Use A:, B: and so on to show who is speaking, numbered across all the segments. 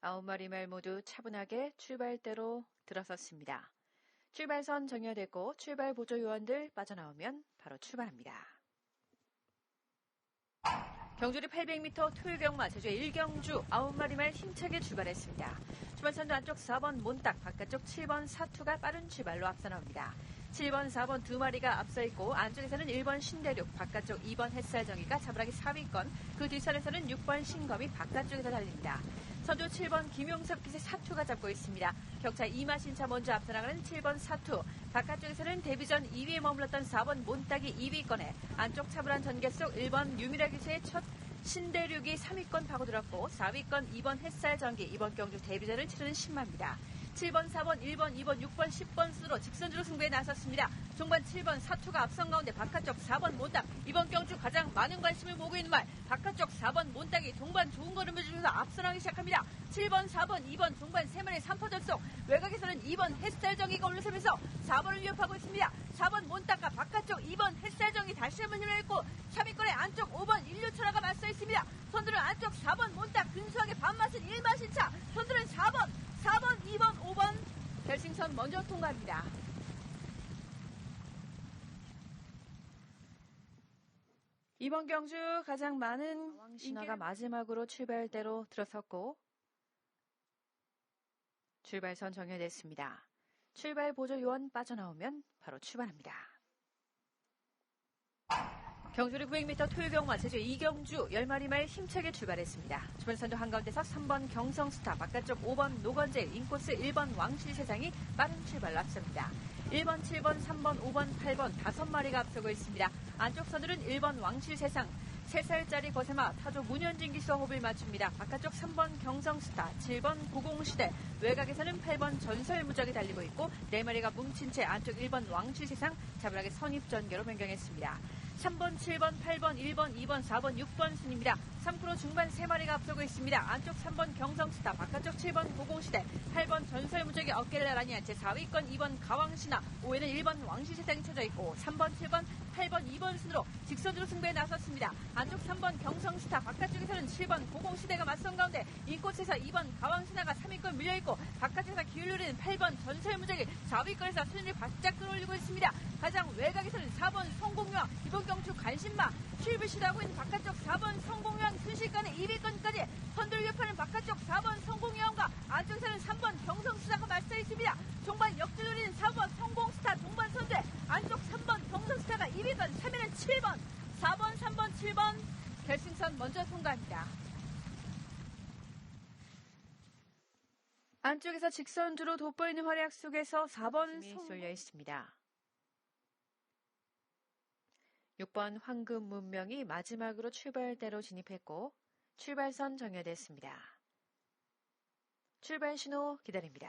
A: 아홉 마리 말 모두 차분하게 출발대로 들어섰습니다. 출발선 정렬됐고 출발 보조 요원들 빠져나오면 바로 출발합니다. 경주리 800m 토요경마 제주 1경주 9마리 말 힘차게 출발했습니다. 출발선도 안쪽 4번 몬딱 바깥쪽 7번 사투가 빠른 출발로 앞서 나옵니다. 7번, 4번 두 마리가 앞서 있고 안쪽에서는 1번 신대륙, 바깥쪽 2번 햇살정이가 차분하게 4위권, 그 뒷선에서는 6번 신검이 바깥쪽에서 달립니다. 선두 7번 김용섭 기세 사투가 잡고 있습니다. 격차 2마 신 차 먼저 앞서 나가는 7번 사투. 바깥쪽에서는 데뷔 전 2위에 머물렀던 4번 몬딱이 2위권에 안쪽 차분한 전개 속 1번 유미라 기세의 첫 신대륙이 3위권 파고들었고 4위권 2번 햇살 전기 이번 경주 데뷔전을 치르는 신마입니다. 7번, 4번, 1번, 2번, 6번, 10번 순으로 직선주로 승부에 나섰습니다. 종반 7번 사투가 앞선 가운데 바깥쪽 4번 몬딱 이번 경주 가장 많은 관심을 모으고 있는 말 바깥쪽 4번 몬딱이 동반 좋은 걸음을 주면서 앞서나기 시작합니다. 7번, 4번, 2번 동반 3마리 3포 전속 외곽에서는 2번 햇살정이가 올라서면서 4번을 위협하고 있습니다. 4번 몬딱과 바깥쪽 2번 햇살 정이 다시 한번 힘을 냈고 3위권의 안쪽 5번 인류철화가 맞서 있습니다. 선두는 안쪽 4번 몬딱 근소하게 반맛은 1마신차 선두는 4번 4번, 2번, 5번 결승선 먼저 통과합니다. 이번 경주 가장 많은 왕신화가 마지막으로 출발대로 들어섰고 출발선 정해됐습니다. 출발 보조 요원 빠져나오면 바로 출발합니다. 경주리 900m 토요병마 제주 이경주 10마리 말 힘차게 출발했습니다. 주변선도 한가운데서 3번 경성스타, 바깥쪽 5번 노건젤, 인코스 1번 왕실세상이 빠른 출발로 앞섭니다. 1번, 7번, 3번, 5번, 8번 5마리가 앞서고 있습니다. 안쪽 선들은 1번 왕실세상, 3살짜리 거세마 타조 문현진 기수와 호흡을 맞춥니다. 바깥쪽 3번 경성스타, 7번 고공시대, 외곽에서는 8번 전설무적이 달리고 있고 4마리가 뭉친 채 안쪽 1번 왕실세상 차분하게 선입전개로 변경했습니다. 3번, 7번, 8번, 1번, 2번, 4번, 6번 순입니다. 3프로 중반 3마리가 앞서고 있습니다. 안쪽 3번 경성스타, 바깥쪽 7번 고공시대, 8번 전설무적의 어깨를 나란히 한채 4위권 2번 가왕신화, 5위는 1번 왕실세상이 쳐져 있고 3번, 7번, 8번, 2번 순으로 직선으로 승부에 나섰습니다. 안쪽 3번 경성스타, 바깥쪽에서는 7번 고공시대가 맞선 가운데 인코스에서 2번 가왕신화가 3위권 밀려있고 바깥에서 기울누리는 8번 전설무적이 4위권에서 순위를 바짝 끌어올리고 있습니다. 가장 외곽에서는 4번 성공유왕, 이번 경주 관심마, 출입을 시도하고 있는 바깥쪽 4번 성공유왕 순식간에 2위권까지 선두를 위협하는 바깥쪽 4번 성공유왕과 안쪽에서는 3번 경성스타가 맞서 있습니다. 종반 역주 노리는 4번 성공스타 동반 선대, 안쪽 3번 경성스타가 2위권, 3위는 7번, 4번, 3번, 7번 결승선 먼저 통과합니다. 안쪽에서 직선주로 돋보이는 활약 속에서 4번 송... 쏠려 있습니다. 6번 황금 문명이 마지막으로 출발대로 진입했고 출발선 정해됐습니다. 출발 신호 기다립니다.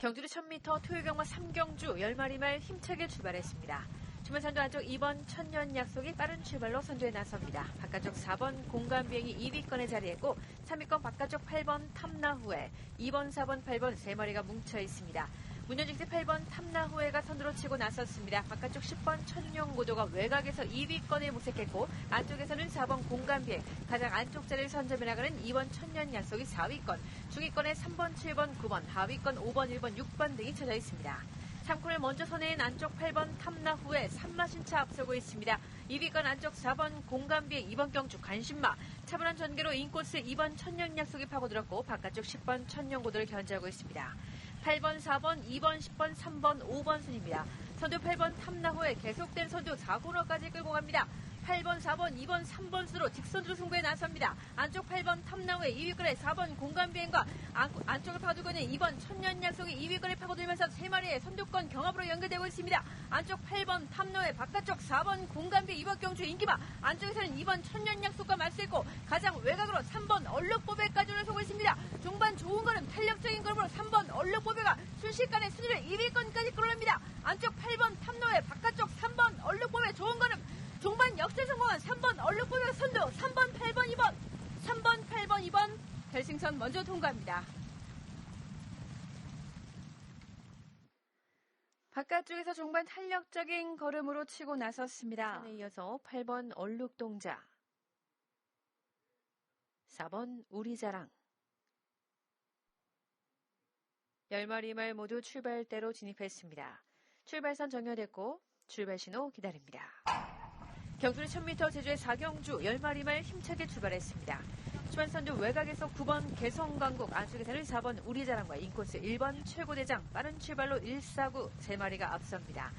A: 경주리 1000m 토요경마 3경주 10마리 말 힘차게 출발했습니다. 주변선도 안쪽 2번 천년 약속이 빠른 출발로 선두에 나섭니다. 바깥쪽 4번 공간 비행이 2위권에 자리했고 3위권 바깥쪽 8번 탐나 후에 2번, 4번, 8번 3마리가 뭉쳐 있습니다. 문현직대 8번 탐나후회가 선두로 치고 나섰습니다. 바깥쪽 10번 천룡고도가 외곽에서 2위권에 모색했고 안쪽에서는 4번 공간비행 가장 안쪽 자리를 선점해 나가는 2번 천년 약속이 4위권 중위권에 3번 7번 9번 하위권 5번 1번 6번 등이 쳐져 있습니다. 참코를 먼저 선해인 안쪽 8번 탐나 후에 3마신차 앞서고 있습니다. 2위권 안쪽 4번 공간비의 2번 경주 관심마 차분한 전개로 인코스 2번 천년 약속이 파고들었고 바깥쪽 10번 천년고도를 견제하고 있습니다. 8번, 4번, 2번, 10번, 3번, 5번 순입니다. 선두 8번 탐나 후에 계속된 선두 4코너까지 끌고 갑니다. 8번, 4번, 2번, 3번 수로 직선으로 승부에 나섭니다. 안쪽 8번 탐나우의 2위권에 4번 공간비행과 안, 쪽을 파두고 있는 2번 천년 약속이 2위권을 파고들면서 3마리의 선두권 경합으로 연결되고 있습니다. 안쪽 8번 탐나우의 바깥쪽 4번 공간비 이번 경주 인기마 안쪽에서는 2번 천년 약속과 맞서있고 가장 외곽으로 3번 얼룩보배까지 올라서고 있습니다. 종반 좋은 걸음 탄력적인 걸음으로 3번 얼룩보배가 순식간에 순위를 2위권까지 끌어냅니다. 안쪽 8번 탐노의 바깥쪽 3번 얼룩보배 좋은 걸음 종반 성공한 3번 얼룩보배 선두 3번 8번 2번 3번 8번 2번 결승선 먼저 통과합니다. 바깥쪽에서 종반 탄력적인 걸음으로 치고 나섰습니다. 이어서 8번 얼룩동자 4번 우리자랑 10마리 말 모두 출발대로 진입했습니다. 출발선 정렬됐고 출발 신호 기다립니다. 경주는 1000m 제주의 4경주 10마리 말 힘차게 출발했습니다. 출발선두 외곽에서 9번 개성강국 안쪽에서는 4번 우리자랑과 인코스 1번 최고대장 빠른 출발로 149 3마리가 앞섭니다.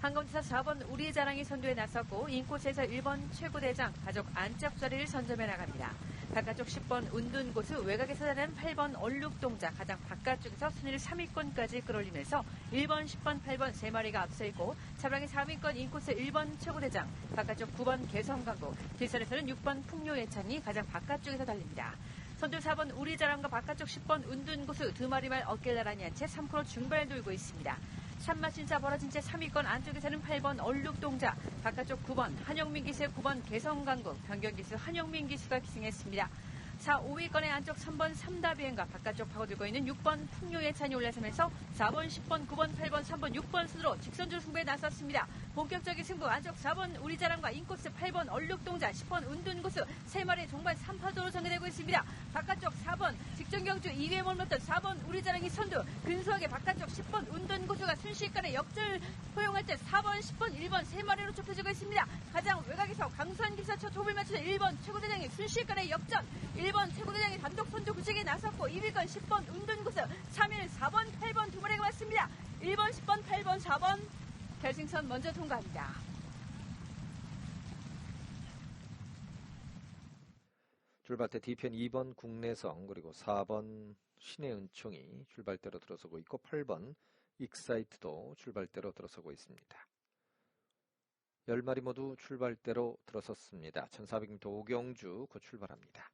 A: 한가운데서 4번 우리자랑이 선두에 나섰고 인코스에서 1번 최고대장 가족 안쪽 자리를 선점해 나갑니다. 바깥쪽 10번 운둔고수 외곽에서 다른 8번 얼룩동자 가장 바깥쪽에서 순위를 3위권까지 끌어올리면서 1번, 10번, 8번 3마리가 앞서 있고 차량의 3위권 인코스 1번 최고대장 바깥쪽 9번 개성강구 뒷선에서는 6번 풍요예찬이 가장 바깥쪽에서 달립니다. 선두 4번 우리자랑과 바깥쪽 10번 운둔고수 두 마리 말 어깨를 나란히 한 채 3프로 중발 돌고 있습니다. 참마신사 벌어진 채 3위권 안쪽에서는 8번 얼룩동자, 바깥쪽 9번 한영민 기수의 9번 개성강국, 변경 기수 한영민 기수가 기승했습니다. 4, 5위권의 안쪽 3번 삼다 비행과 바깥쪽 파고들고 있는 6번 풍요예찬이 올라서면서 4번, 10번, 9번, 8번, 3번, 6번 순으로 직선주 승부에 나섰습니다. 본격적인 승부 안쪽 4번 우리자랑과 인코스 8번 얼룩동자 10번 운둔고수 3마리 종반 3파도로 전개되고 있습니다. 바깥쪽 4번 직전경주 2위에 머물렀던 4번 우리자랑이 선두 근소하게 바깥쪽 10번 운둔고수가 순식간에 역전을 허용할 때 4번 10번 1번 3마리로 좁혀지고 있습니다. 가장 외곽에서 강수한 기사처 톱을 맞추는 1번 최고대장이 순식간에 역전 1번 최고대장이 단독 선두 구직에 나섰고 2위권 10번 운둔고수 3위는 4번 8번 두 마리가 왔습니다. 1번 10번 8번 4번 결승선 먼저 통과합니다.
B: 출발대 뒤편 2번 국내성 그리고 4번 신의 은총이 출발대로 들어서고 있고 8번 익사이트도 출발대로 들어서고 있습니다. 10마리 모두 출발대로 들어섰습니다. 1400m 오경주 곧 출발합니다.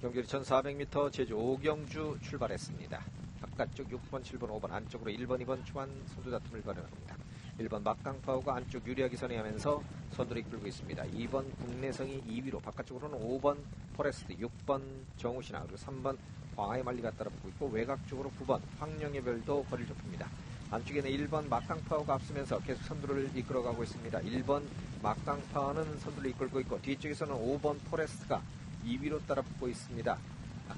B: 경距리 1400m 제주 오경주 출발했습니다. 바깥쪽 6번, 7번, 5번 안쪽으로 1번, 2번 초반 선두 다툼을 벌여납니다. 1번 막강파우가 안쪽 유리하게 선회하면서 선두를 이끌고 있습니다. 2번 국내성이 2위로 바깥쪽으로는 5번 포레스트, 6번 정우신아 그리고 3번 광하의 말리가 따라붙고 있고 외곽 쪽으로 9번 황령의 별도 거리를 좁힙니다. 안쪽에는 1번 막강파워가 앞서면서 계속 선두를 이끌어가고 있습니다. 1번 막강파워는 선두를 이끌고 있고 뒤쪽에서는 5번 포레스트가 2위로 따라붙고 있습니다.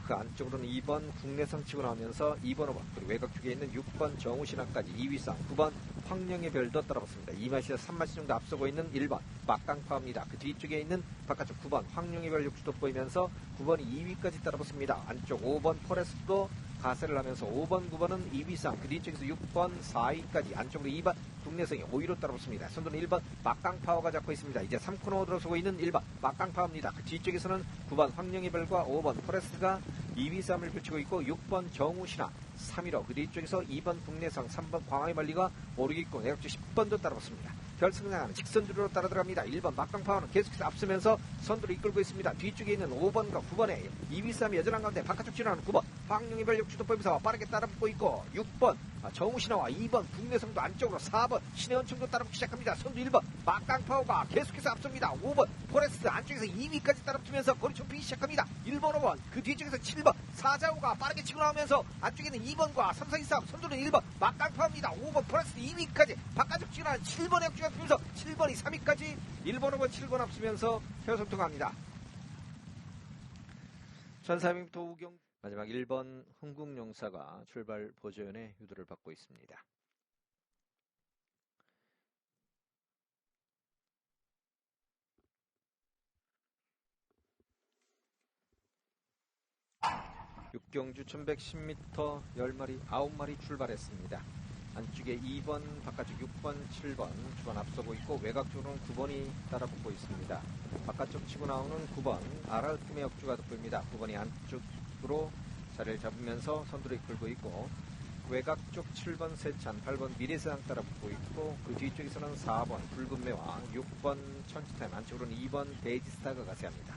B: 그 안쪽으로는 2번 국내성 치고 나오면서 2번, 5번 그리고 외곽 쪽에 있는 6번 정우신학까지 2위 상 9번 황령의 별도 따라붙습니다. 2마시에서 3마시 정도 앞서고 있는 1번 막강파입니다. 그 뒤쪽에 있는 바깥쪽 9번 황령의 별 육주도 보이면서 9번이 2위까지 따라붙습니다. 안쪽 5번 포레스트도 가세를 하면서 5번, 9번은 2위상, 그 뒤쪽에서 6번, 4위까지 안쪽으로 2번 국내성이 5위로 따라붙습니다. 선두는 1번 막강파워가 잡고 있습니다. 이제 3코너 들어서고 있는 1번 막강파워입니다. 그 뒤쪽에서는 9번 황령의 별과 5번 포레스트가 2위 싸움을 펼치고 있고 6번 정우신화 3위로 그 뒤쪽에서 2번 국내성, 3번 광화의 말리가 오르고 있고 내각주 10번도 따라붙습니다. 결승나가는 직선주로 따라 들어갑니다. 1번 막강파워는 계속해서 앞서면서 선두를 이끌고 있습니다. 뒤쪽에 있는 5번과 9번의 2위 싸움이 여전한 가운데 바깥쪽 지나가는 9번 황룡이 별력 주도법에서 빠르게 따라붙고 있고 6번 정우신화와 2번 국내성도 안쪽으로 4번 신혜원청도 따라붙기 시작합니다. 선두 1번 막강파워가 계속해서 앞섭니다. 5번 포레스트 안쪽에서 2위까지 따라붙으면서 거리 좁히기 시작합니다. 1번 5번 그 뒤쪽에서 7번 사자우가 빠르게 치고 나오면서 안쪽에는 2번과 3, 4, 2, 3 선두는 1번 막강파워입니다. 5번 포레스트 2위까지 바깥쪽 지나는 7번의 역주가 앞서면서 7번이 3위까지 1번, 5번, 7번 앞서면서 결승 통합니다. 1400m 우경 마지막 1번 흥국용사가 출발 보조연의 유도를 받고 있습니다. 육경주 1110m 10마리 9마리 출발했습니다. 안쪽에 2번, 바깥쪽 6번, 7번 주간 앞서고 있고 외곽 쪽으로는 9번이 따라붙고 있습니다. 바깥쪽 치고 나오는 9번 아라우팀의 역주가 돋보입니다. 9번이 안쪽 으로 자리를 잡으면서 선두를 이끌고 있고 외곽 쪽 7번 세찬, 8번 미래세상 따라 붙고 있고 그 뒤쪽에서는 4번 붉은 매와 6번 천지타임 안쪽으로는 2번 데이지스타가 가세합니다.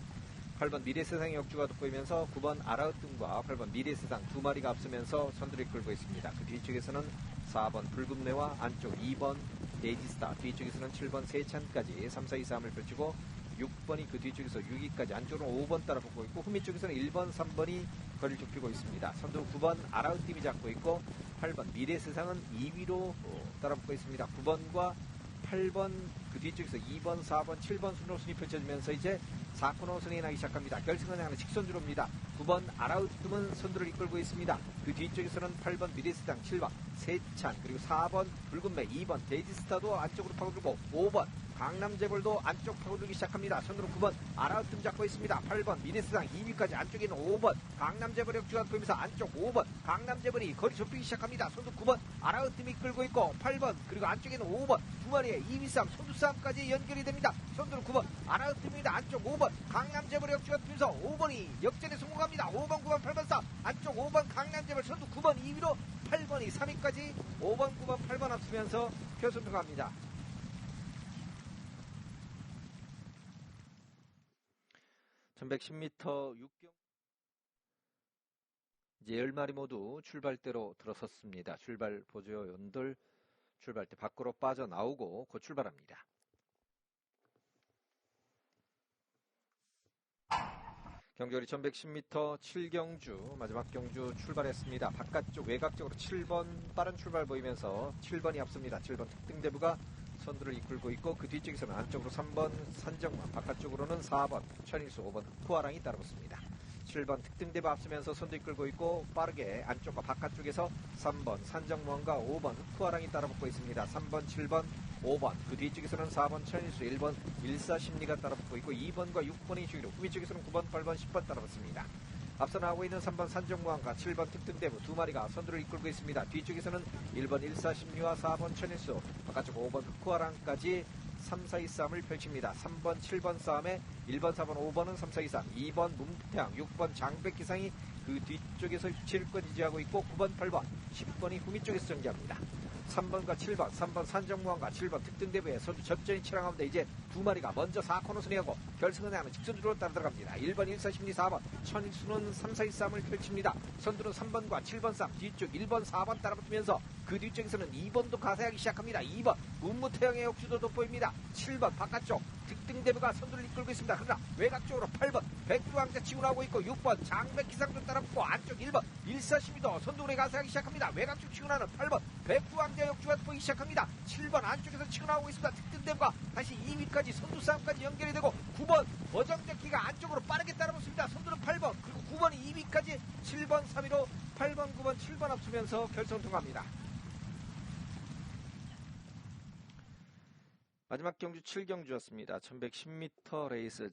B: 8번 미래세상의 역주가 돋보이면서 9번 아라우뚱과 8번 미래세상 두 마리가 앞서면서 선두를 이끌고 있습니다. 그 뒤쪽에서는 4번 붉은매와 안쪽 2번 데이지스타 뒤쪽에서는 7번 세찬까지 3, 4, 2, 3을 펼치고 6번이 그 뒤쪽에서 6위까지 안쪽으로 5번 따라붙고 있고 후미 쪽에서는 1번, 3번이 거리를 좁히고 있습니다. 선두 9번 아라우팀이 잡고 있고 8번 미래세상은 2위로 따라붙고 있습니다. 9번과 8번 그 뒤쪽에서 2번, 4번, 7번 순으로 순위 펼쳐지면서 이제 4코너 승리 나기 시작합니다. 결승은 향하는 직선주로입니다. 9번 아라우트문 선두를 이끌고 있습니다. 그 뒤쪽에서는 8번 미리스당 7번 세찬 그리고 4번 붉은매 2번 데이지스타도 안쪽으로 파고들고 5번 강남재벌도 안쪽 파고들기 시작합니다. 선두로 9번 아라우트문 잡고 있습니다. 8번 미리스당 2위까지 안쪽에 있는 5번 강남재벌 역주가 보이면서 안쪽 5번 강남재벌이 거리 좁히기 시작합니다. 선두 9번 아라우트문이 끌고 있고 8번 그리고 안쪽에는 5번 두 마리의 2위 싸움 선두 싸움까지 연결이 됩니다. 선두로 9번 아라우트문입니다. 안쪽 5번 강남재벌 역주가 보면서 5번이 역전에 성공합니다. 5번 9번 8번 싸움 안쪽 5번 강남재벌 선두 9번 2위로 8번이 3위까지 5번 9번 8번 앞서면서 표선 통합니다. (1110m) 6경 이제 10마리 모두 출발대로 들어섰습니다. 출발 보조 연들 출발대 밖으로 빠져나오고 곧 출발합니다. 경주거리 1110m 7경주 마지막 경주 출발했습니다. 바깥쪽 외곽쪽으로 7번 빠른 출발 보이면서 7번이 앞섭니다. 7번 특등대부가 선두를 이끌고 있고 그 뒤쪽에서는 안쪽으로 3번 산정만 바깥쪽으로는 4번 천일수 5번 흑호아랑이 따라붙습니다. 7번 특등대부 앞서면서 선두 이끌고 있고 빠르게 안쪽과 바깥쪽에서 3번 산정무원과 5번 흑호아랑이 따라붙고 있습니다. 3번 7번 5번 그 뒤쪽에서는 4번 천일수 1번 일사심리가 따라붙고 있고 2번과 6번이 중위로 후미 쪽에서는 9번 8번 10번 따라붙습니다. 앞서 나오고 있는 3번 산정무왕과 7번 특등대부 두 마리가 선두를 이끌고 있습니다. 뒤쪽에서는 1번 일사심리와 4번 천일수 바깥쪽 5번 흑호아랑까지 3, 4, 2 싸움을 펼칩니다. 3번, 7번 싸움에 1번, 4번, 5번은 3, 4, 2 싸움, 2번 문태양, 6번 장백기상이 그 뒤쪽에서 휘칠권 유지하고 있고 9번, 8번, 10번이 후미 쪽에서 정지합니다. 3번과 7번, 3번 산정무왕과 7번 특등대부의 선두 접전이 가운데 이제 두 마리가 먼저 4코너 순회하고 결승을 향하는 직선주로 따라 들어갑니다. 1번 1사 심리 4번 천일수는 3, 4, 2 싸움을 펼칩니다. 선두는 3번과 7번 싸움 뒤쪽 1번 4번 따라붙으면서 그 뒤쪽에서는 2번도 가세하기 시작합니다. 2번 문무태양의 역주도 돋보입니다. 7번 바깥쪽 특등대부가 선두를 이끌고 있습니다. 그러나 외곽 쪽으로 8번 백두왕자 치고 나오고 있고 6번 장백기상도 따라붙고 안쪽 1번 1사심이도 선두를 가세하기 시작합니다. 외곽 쪽 치고 나는 8번 백두왕자 역주가 보이기 시작합니다. 7번 안쪽에서 치고 나오고 있습니다. 특등대부가 다시 2위까지 선두 싸움까지 연결이 되고 9번 버정적기가 안쪽으로 빠르게 따라붙습니다. 선두는 8번 그리고 9번이 2위까지 7번 3위로 8번 9번 7번 앞서면서 결선 통합니다. 마지막 경주 7경주였습니다. 1110m 레이스